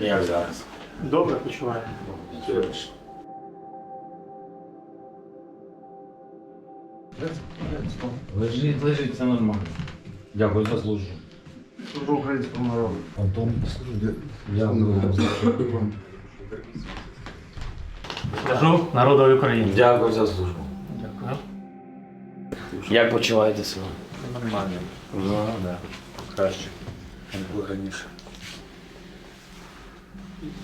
Як зараз? Добре почуваю. Лежить, лежить, все нормально. Дякую за службу. Служу українському народу. Антон, дякую. Служу народові України. Дякую за службу. Дякую. Як почуваєте себе? Нормально. Ну, Да. Краще. раніше.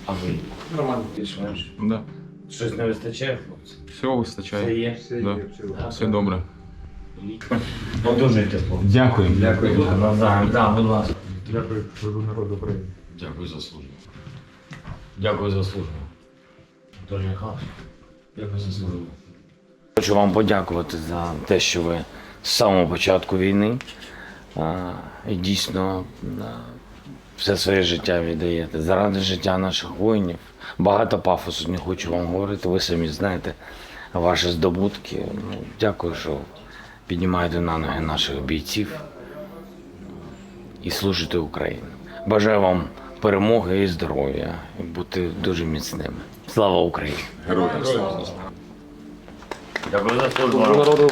А ви? Нормально. Більш-менш. Да. Щось не вистачає, хлопці? Всього вистачає. є? Все Да. Все добре. Одужуйте, хлопці. Дякую. Дякую. Навзаєм. Да, будь ласка. Дякую, служу народу України. Дякую за службу. Дякую за службу. Анатолій Михайлович, дякую за службу. Хочу вам подякувати за те, що ви з самого початку війни а, і дійсно все своє життя віддаєте заради життя наших воїнів. Багато пафосу не хочу вам говорити. Ви самі знаєте ваші здобутки. Ну, дякую, що піднімаєте на ноги наших бійців і служити Україні. Бажаю вам перемоги і здоров'я, і бути дуже міцними. Слава Україні! Героям слава. Дякую за службу. народу